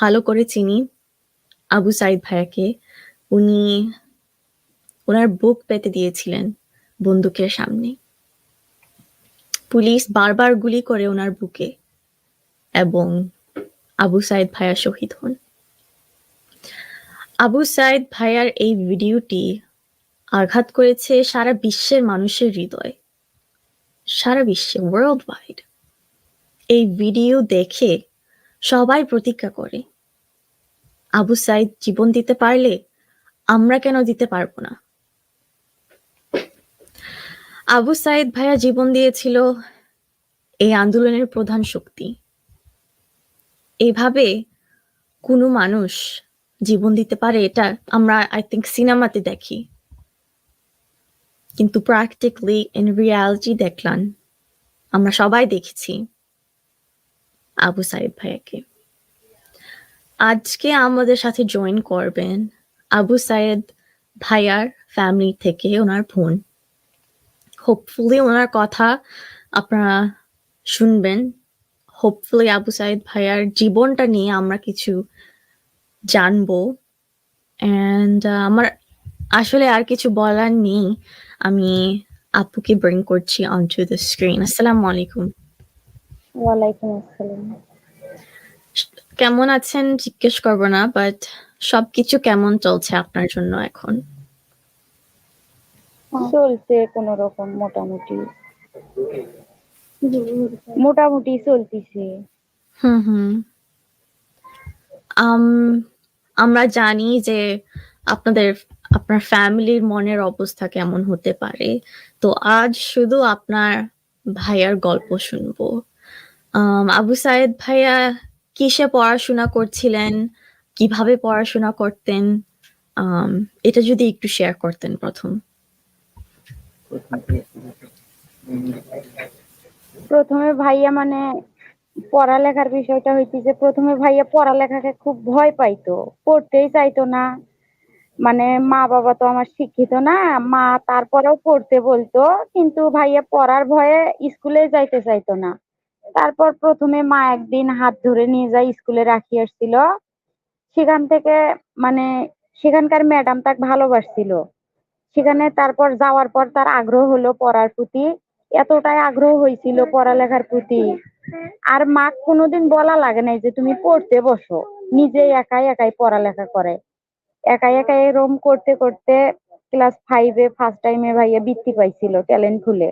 ভালো করে চিনি আবু সাইদ ভাইয়াকে। উনি, ওনার বুক পেতে দিয়েছিলেন বন্দুকের সামনে। পুলিশ বারবার গুলি করে ওনার বুকে এবং আবু সাইদ ভাইয়া শহীদ হন। আবু সাইদ ভাইয়ার এই ভিডিওটি আঘাত করেছে সারা বিশ্বের মানুষের হৃদয়। সারা বিশ্বে ওয়ার্ল্ড ওয়াইড। এই ভিডিও দেখে সবাই প্রতিজ্ঞা করে আবু সাইদ জীবন দিতে পারলে আমরা কেন দিতে পারব না? আবু সাইদ ভাইয়া জীবন দিয়েছিল এই আন্দোলনের প্রধান শক্তি। এভাবে কোনো মানুষ জীবন দিতে পারে এটা আমরা আই থিঙ্ক সিনেমাতে দেখি। কিন্তু প্র্যাকটিক্যালি ইন রিয়ালিটি দেখলাম, আমরা সবাই দেখেছি আবু সাইদ ভাইয়াকে। আজকে আমাদের সাথে জয়েন করবেন আবু সাইদ ভাইয়ার ফ্যামিলি থেকে ওনার বোন। হোপফুলি ওনার কথা আপনারা শুনবেন। হোপফুলি আবু সাইদ ভাইয়ার জীবনটা নিয়ে আমরা কিছু জানব। অ্যান্ড আমার আসলে আর কিছু বলার নেই। আমি আপুকে ব্রিং করছি অন টু দ্য স্ক্রিন আসসালামু আলাইকুম। ওয়ালাইকুম আসসালাম। কেমন আছেন জিজ্ঞেস করব না বাট সবকিছু কেমন চলছে আপনার জন্য এখন? চলছে কোন রকম মোটামুটি। মোটামুটি চলতিছে। হুম হুম। আম, আমরা জানি যে আপনাদের আপনার ফ্যামিলির মনের অবস্থা কেমন হতে পারে। তো আজ শুধু আপনার ভাইয়ার গল্প শুনব। আবু সাইদ ভাইয়া কিসে পড়াশোনা করছিলেন? কীভাবে পড়াশোনা করতেন? এটা যদি একটু শেয়ার করতেন প্রথম। প্রথমে ভাইয়া মানে পড়ালেখার বিষয়টা হইছে যে প্রথমে ভাইয়া পড়ালেখাকে খুব ভয় পাইতো, পড়তেই চাইতো না। মানে মা বাবা তো আমার শিক্ষিত না, মা তারপরেও পড়তে বলতো, কিন্তু ভাইয়া পড়ার ভয়ে স্কুলে যাইতে চাইতো না। তারপর প্রথমে মা একদিন হাত ধরে নিয়ে যায় স্কুলে রাখি আসছিল। সেখান থেকে মানে সেখানকার ম্যাডাম তাকে ভালোবাসছিল। সেখানে তারপর যাওয়ার পর তার আগ্রহ হলো পড়ার প্রতি। এতটাই আগ্রহ হয়েছিল পড়ালেখার প্রতি। আর মা কোনোদিন বলা লাগে নাই যে তুমি পড়তে বসো। নিজে একাই একাই পড়ালেখা করে। একাই একাই এরম করতে করতে ক্লাস ফাইভে ফার্স্ট টাইমে ভাইয়া বৃত্তি পাইছিল ট্যালেন্ট খুলে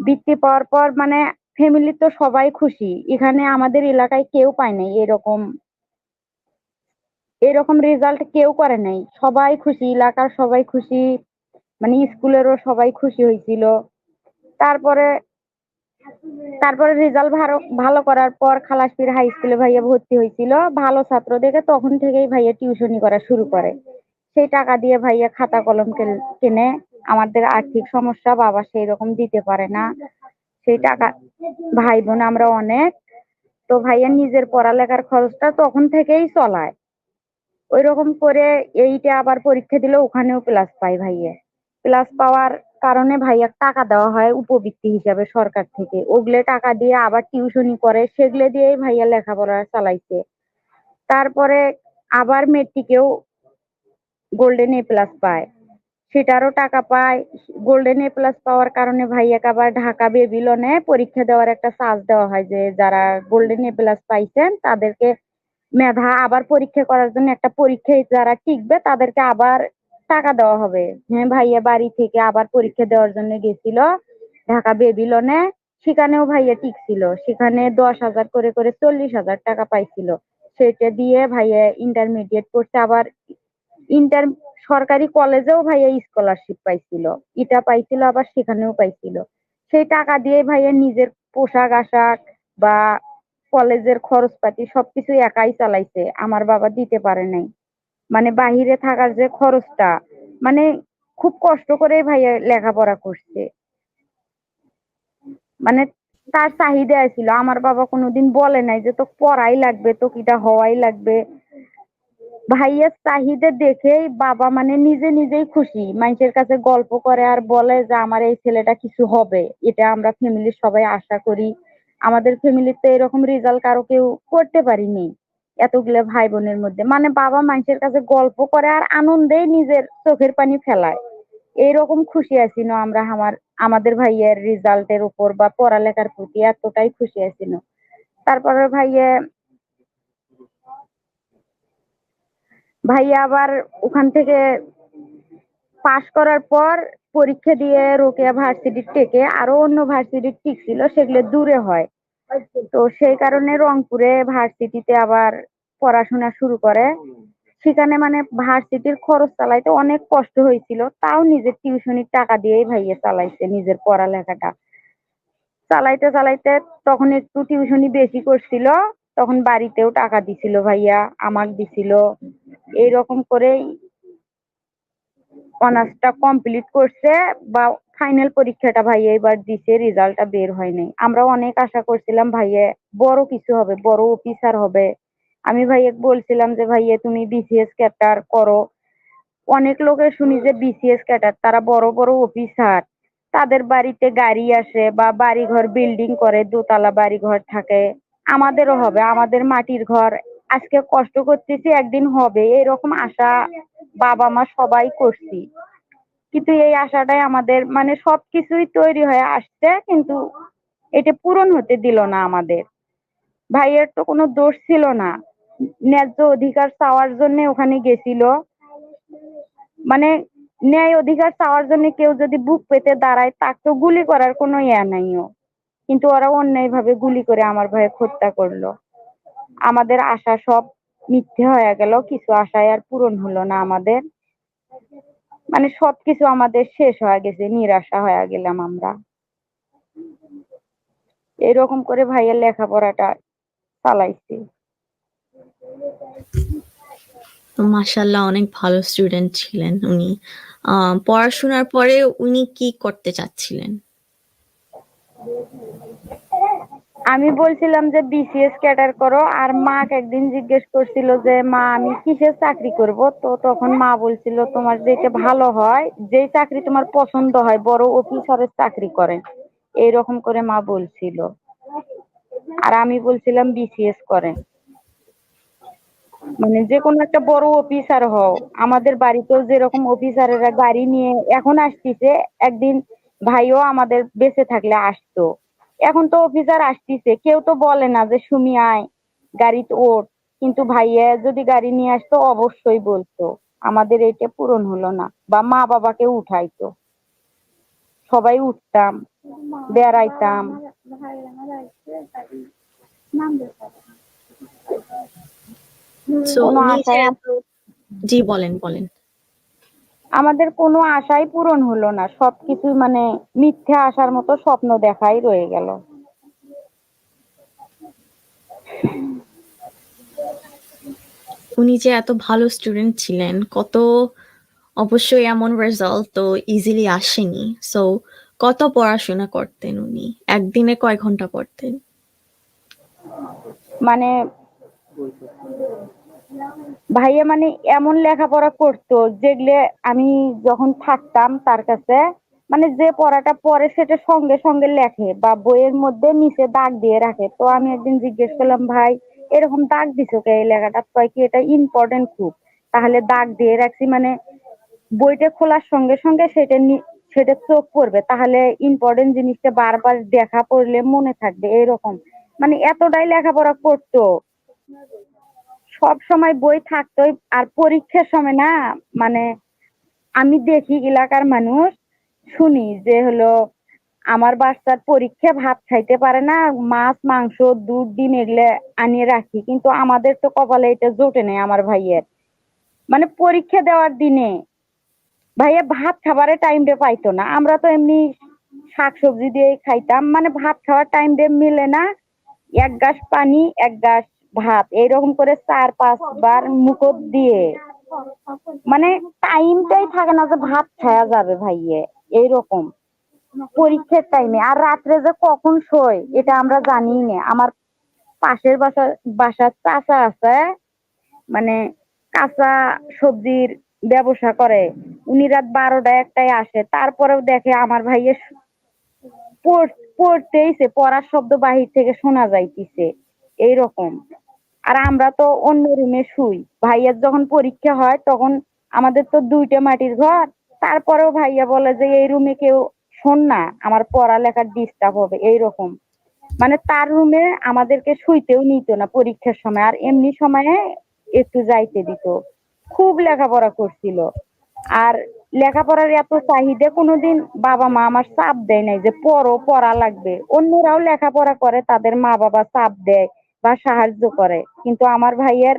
বৃত্তি পাওয়ার পর মানে ফ্যামিলি তো সবাই খুশি। এখানে আমাদের এলাকায় কেউ পায় নাই এরকম। এরকম রেজাল্ট কেউ করে নাই। সবাই খুশি, এলাকার সবাই খুশি মানে স্কুলেরও সবাই খুশি হয়েছিল। তারপরে তারপরে রেজাল্ট ভালো ভালো করার পর খালাসপির হাই স্কুলে ভাইয়া ভর্তি হয়েছিল। ভালো ছাত্র দেখে তখন থেকেই ভাইয়া টিউশনি করা শুরু করে। সেই টাকা দিয়ে ভাইয়া খাতা কলম কেনে আমাদের আর্থিক সমস্যা বাবা সেই রকম দিতে পারে না। সেই টাকা ভাই বোন আমরা অনেক। তো ভাইয়া নিজের পড়ালেখার খরচটা তখন থেকেই চলায়। ওই রকম করে এইটা আবার পরীক্ষা দিলে ওখানেও প্লাস পাই ভাইয়া। প্লাস পাওয়ার কারণে ভাইয়া টাকা দেওয়া হয় উপবৃত্তি হিসাবে সরকার থেকে। ওগুলো টাকা দিয়ে আবার টিউশনি করে, সেগুলো দিয়েই ভাইয়া লেখাপড়া চালাইছে। তারপরে আবার মেট্রিকেও গোল্ডেন এ প্লাস পায়। সেটারও টাকা পায়। গোল্ডেন এ প্লাস পাওয়ার কারণে ভাইয়াকে আবার ঢাকা বেবিলনে পরীক্ষা দেওয়ার একটা চার্জ দেওয়া হয় যে, যারা গোল্ডেন এ প্লাস পাইছেন, তাদেরকে মেধা আবার পরীক্ষা করার জন্য একটা পরীক্ষায় যারা টিকবে, তাদেরকে আবার টাকা দেওয়া হবে। হ্যাঁ ভাইয়া বাড়ি থেকে আবার পরীক্ষা দেওয়ার জন্য গেছিল ঢাকা বেবিলনে সেখানেও ভাইয়া টিকছিল। সেখানে দশ হাজার করে করে চল্লিশ হাজার টাকা পাইছিল। সেটা দিয়ে ভাইয়া ইন্টারমিডিয়েট করছে আবার ইন্টার সরকারি কলেজেও ভাইয়া স্কলারশিপ পাইছিল। এটা পাইছিল, আবার সেখানেও পাইছিল। সেই টাকা দিয়ে ভাইয়া নিজের পোশাক আশাক বা কলেজের খরচপাতি সবকিছু একাই চালাইছে। আমার বাবা দিতে পারে নাই। মানে বাহিরে থাকার যে খরচটা মানে খুব কষ্ট করে ভাইয়া লেখাপড়া করছে। মানে তার চাহিদা ছিল আমার বাবা কোনোদিন বলে নাই যে তো পড়াই লাগবে তো কিটা হওয়াই লাগবে। ভাইয়ের চাহিদা দেখেই বাবা মানে নিজে নিজেই খুশি। মানুষের কাছে গল্প করে আর বলে যে, আমার এই ছেলেটা কিছু হবে। এটা আমরা ফ্যামিলির সবাই আশা করি। আমাদের ফ্যামিলিতে এরকম রেজাল্ট কারও কেউ করতে পারিনি এতগুলো ভাই বোনের মধ্যে। মানে বাবা মানুষের কাছে গল্প করে আর আনন্দেই নিজের চোখের পানি ফেলায়। এইরকম খুশি আছিনো আমরা আমার, আমাদের ভাইয়ের রেজাল্টের উপর বা পড়ালেখার প্রতি এতটাই খুশি আছিনো তারপরে ভাইয়ে ভাইয়া আবার ওখান থেকে পাশ করার পর পরীক্ষা দিয়ে রোকেয়া ভার্সিটির থেকে আরও অন্য ভার্সিটির ঠিক ছিল, সেগুলো দূরে হয়। তো সেই কারণে রংপুরে ভার্সিটিতে আবার পড়াশোনা শুরু করে। সেখানে মানে ভার্সিটির খরচ চালাইতে অনেক কষ্ট হয়েছিল, তাও নিজের টিউশনির টাকা দিয়েই ভাইয়া চালাইছে নিজের পড়ালেখাটা। চালাইতে চালাইতে তখন একটু টিউশনি বেশি করছিল তখন বাড়িতেও টাকা দিছিল ভাইয়া, আমাকে দিছিল। এইরকম করেই অনার্সটা কমপ্লিট করছে বা ফাইনাল পরীক্ষাটা ভাইয়া এবার দিছে, রেজাল্টটা বের হয় নাই। আমরা অনেক আশা করছিলাম ভাইয়া বড় কিছু হবে, বড় অফিসার হবে। আমি ভাইয়া বলছিলাম যে, ভাইয়া, তুমি বিসিএস ক্যাটার করো। অনেক লোকের শুনি যে বিসিএস ক্যাটার তারা বড় বড় অফিসার তাদের বাড়িতে গাড়ি আসে বা বাড়ি ঘর বিল্ডিং করে, দোতলা বাড়ি ঘর থাকে। আমাদেরও হবে, আমাদের মাটির ঘর। আজকে কষ্ট করতেছি, একদিন হবে। এরকম আশা বাবা মা সবাই করছি। কিন্তু এই আশাটাই আমাদের মানে সবকিছুই তৈরি হয়ে আসছে, কিন্তু এটা পূরণ হতে দিল না আমাদের। ভাইয়ের তো কোনো দোষ ছিল না। ন্যায্য অধিকার চাওয়ার জন্য ওখানে গেছিল। মানে ন্যায় অধিকার চাওয়ার জন্য কেউ যদি বুক পেতে দাঁড়ায় তাকে তো গুলি করার কোনো ইয়া নাইও কিন্তু ওরা অন্যায় ভাবে গুলি করে আমার ভাইকে হত্যা করল। আমাদের আশা সব মিথ্যে হয়ে গেল, কিছু আশায় আর পূরণ হলো না আমাদের। মানে সবকিছু আমাদের শেষ হয়ে গেছে, নিরাশা হয়ে গেলাম আমরা। এরকম করে ভাইয়ের লেখাপড়াটা চালাইছি। তো মাশাল্লাহ অনেক ভালো স্টুডেন্ট ছিলেন উনি। পড়াশোনার পরে উনি কি করতে চাচ্ছিলেন? আমি বলছিলাম যে বিসিএস ক্যাডার করো, আর মাকে একদিন জিজ্ঞেস করছিল যে, মা, আমি কিসের চাকরি করব? তো তখন মা বলছিল, তোমার যেটা ভালো হয়, যেই চাকরি তোমার পছন্দ হয়, বড় অফিসারের চাকরি করেন। এইরকম করে মা বলছিল। আর আমি বলছিলাম বিসিএস করেন। মানে যে কোনো একটা বড় অফিসার হও, আমাদের বাড়িতেও যেরকম অফিসারেরা গাড়ি নিয়ে এখন আসতিছে, একদিন ভাইও আমাদের বেঁচে থাকলে আসতো। এখন তো অফিসার আসতিছে কেউ তো বলে না যে সুমি আয় গাড়িতে ওঠ কিন্তু ভাইয়া যদি গাড়ি নিয়ে আসতো অবশ্যই বলতো আমাদের এটা পূরণ হলো না। বা মা বাবাকে উঠাইতো। সবাই উঠতাম বেড়াইতাম। জি বলেন বলেন। আমাদের কোনো আশাই পূরণ হলো না। সবকিছু মানে মিথ্যে আশার মতো স্বপ্ন দেখাই রয়ে গেল। উনি যে এত ভালো স্টুডেন্ট ছিলেন কত অবশ্যই এমন রেজাল্ট তো ইজিলি আসেনি। সো কত পড়াশোনা করতেন উনি? একদিনে কয় ঘণ্টা পড়তেন? মানে ভাইয়া মানে এমন লেখাপড়া করতো যেগুলো আমি যখন থাকতাম তার কাছে মানে যে পড়াটা পড়ে সেটা সঙ্গে সঙ্গে লেখে বা বইয়ের মধ্যে নিচে দাগ দিয়ে রাখে। তো আমি একদিন জিজ্ঞেস করলাম, ভাই, এরকম দাগ দিছো কে এই লেখাটা? কয় কি এটা ইম্পর্টেন্ট খুব। তাহলে দাগ দিয়ে রাখছি মানে বইটা খোলার সঙ্গে সঙ্গে সেটা সেটা চোখ পড়বে। তাহলে ইম্পর্টেন্ট জিনিসটা বারবার দেখা পড়লে মনে থাকবে এরকম। মানে এতটাই লেখাপড়া করতো। সব সময় বই থাকতোই আর পরীক্ষার সময় না মানে আমি দেখি এলাকার মানুষ শুনি যে হলো আমার বাচ্চার পরীক্ষা ভাত খাইতে পারে না, মাছ, মাংস, দুধ, ডিম এগুলো আনিয়ে রাখি। কিন্তু আমাদের তো কপালে এটা জোটে নেই আমার ভাইয়ের। মানে পরীক্ষা দেওয়ার দিনে ভাইয়া ভাত খাবারের টাইম ডে পাইতো না। আমরা তো এমনি শাকসবজি দিয়ে খাইতাম। মানে ভাত খাওয়ার টাইম ডে মিলে না। এক গাছ পানি, এক গাছ ভাত, এইরকম করে চার, পাঁচবার মুখত দিয়ে। মানে টাইমটাই থাকে না যে ভাত খাওয়া যাবে ভাইয়ে, এইরকম। পরীক্ষার টাইমে আর রাত্রে যে কখন শোয়, এটা আমরা জানি না। আমার পাশের বাসা, বাসার চাচা আছে মানে কাঁচা সবজির ব্যবসা করে। উনি রাত বারোটা একটাই আসে। তারপরেও দেখে আমার ভাইয়ের পড়- পড়তেইছে, পড়ার শব্দ বাহির থেকে শোনা যাইতিছে। এইরকম। আর আমরা তো অন্য রুমে শুই। ভাইয়ার যখন পরীক্ষা হয়, তখন আমাদের তো দুইটা মাটির ঘর। তারপরেও ভাইয়া বলে যে, এই রুমে কেউ শোন না, আমার পড়ালেখার ডিস্টার্ব হবে। এইরকম। মানে তার রুমে আমাদেরকে শুইতেও নিত না পরীক্ষার সময়, আর এমনি সময়ে একটু যাইতে দিত। খুব লেখাপড়া করছিল। আর লেখাপড়ার এত চাহিদা, কোনোদিন বাবা মা আমার চাপ দেয় নাই যে, পড়ো, পড়া লাগবে। অন্যরাও লেখাপড়া করে, তাদের মা বাবা চাপ দেয়। বা সাহায্য করে। কিন্তু আমার ভাইয়ের,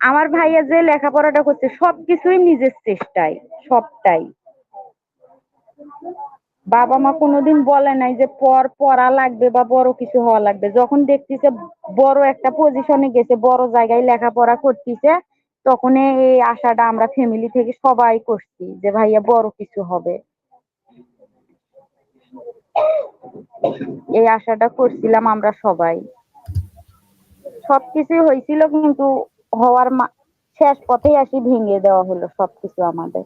আমার ভাইয়া যে লেখাপড়াটা করছে, সবকিছুই নিজের চেষ্টায়, সবটাই। বাবা মা কোনোদিন বলে নাই যে পর পড়া লাগবে বা বড় কিছু হওয়া লাগবে। যখন দেখতেছে বড় একটা পজিশনে গেছে, বড় জায়গায় লেখাপড়া করতেছে তখন এই আশাটা আমরা ফ্যামিলি থেকে সবাই করছি যে ভাইয়া বড় কিছু হবে। এই আশাটা করছিলাম আমরা সবাই। সবকিছু হয়েছিল কিন্তু হওয়ার শেষ পথেই আসি ভেঙে দেওয়া হলো সবকিছু আমাদের।